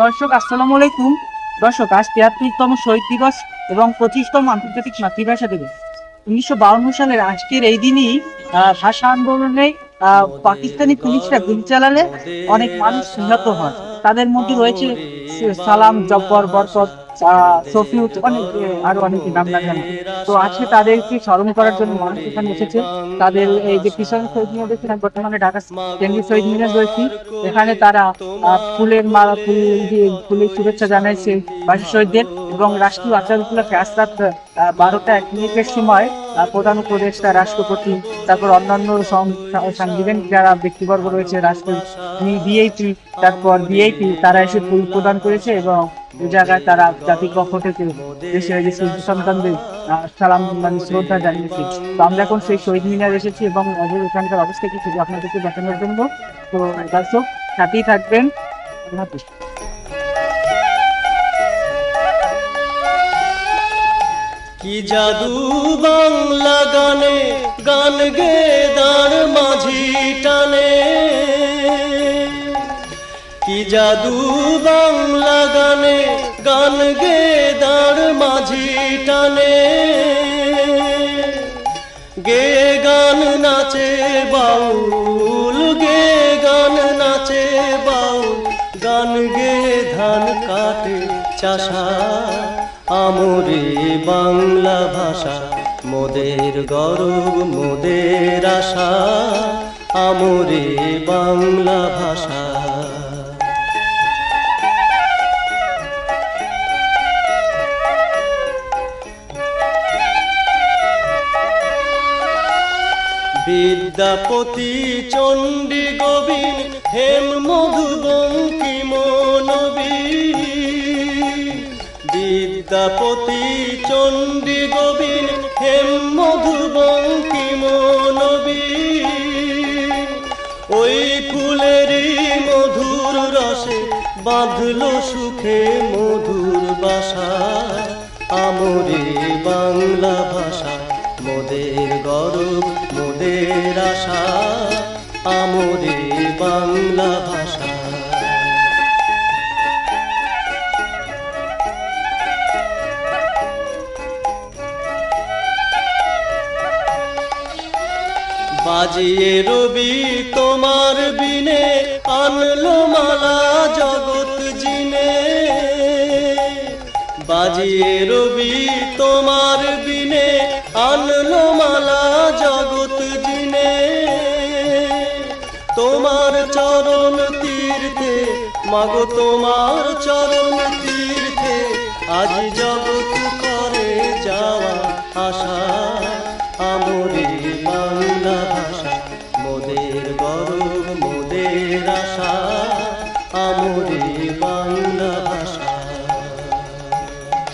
দর্শক, আসসালামু আলাইকুম। দর্শক, আজ তিয়াত্তরতম শহীদ দিবস এবং পঁচিশতম আন্তর্জাতিক মাতৃভাষা দিবস। উনিশশো বাউন্ন সালের আজকের এই দিনই ভাষা আন্দোলনে পাকিস্তানি পুলিশরা গুলি চালালে অনেক মানুষ নিহত হয় তাদের মধ্যে রয়েছে সালাম, জব্বর, বরকত সফিউত অনেক আরও অনেক নাম জানি। তো আজকে তাদেরকে স্মরণ করার জন্য মানুষ এখানে এসেছে। তাদের এই যে কিষাণ শহীদ মিনার দেখছেন বর্তমানে ঢাকা কেন্দ্রীয় শহীদ মিনার রয়েছি। এখানে তারা ফুলের মালা, ফুল দিয়ে ফুলের শুভেচ্ছা জানাইছে বাসী শহীদদের এবং রাষ্ট্রীয় আচার উপলক্ষে আজ রাত বারোটা এক মিনিটের সময় প্রধান উপদেষ্টা, রাষ্ট্রপতি, তারপর অন্যান্য সং- সাংবিধানিক যারা ব্যক্তিবর্গ রয়েছে রাষ্ট্র বিএপি তারপর বিএপি তারা এসে ফুল প্রদান করেছে এবং এই জায়গায় তারা জাতির পক্ষ থেকে দেশের যে শিশু সন্তানদের সালাম মানে শ্রদ্ধা জানিয়েছে। তো আমরা এখন সেই শহীদ মিনার এসেছি এবং এখানকার অবস্থা কি সেটা আপনাদেরকে দেখানোর জন্য। তো, দর্শক, সাথেই থাকবেন। কি জাদু বাংলা গানে, গান গে, দাঁড় মাঝি টানে। কি জাদু বাংলা গানে? গান গে দাঁড় মাঝি টানে। গে গান নাচে বাউল, গে গান নাচে বাউল। গান গে ধান কাটে চাষা। আমরে বাংলা ভাষা, মোদের গৌরব, মোদের আশা। আমরে বিদ্যাপতি চণ্ডী গোবিন হেম মধু বঙ্কি মনবী বিদ্যাপতি চণ্ডী গোবিন হেম মধু বঙ্কি মনবী ওই ফুলেরই মধুর রসে বাঁধলো সুখে মধুর বাসা, আমরে মোদের গৌরব মোদের আশা আমরে বাংলা ভাষা। বাজিয়ে রবি তোমার বিনে আনলো মালা। বাজিয়ে রবি তোমার বিনে, আনলো মালা জগৎ জিনে। তোমার চরণ তীর্থে, মাগো তোমার চরণ তীর্থে, আজ জগৎ করে যাওয়া আশা। আমরে বাংলা ভাষা, মোদের গৌরব, মোদের আশা।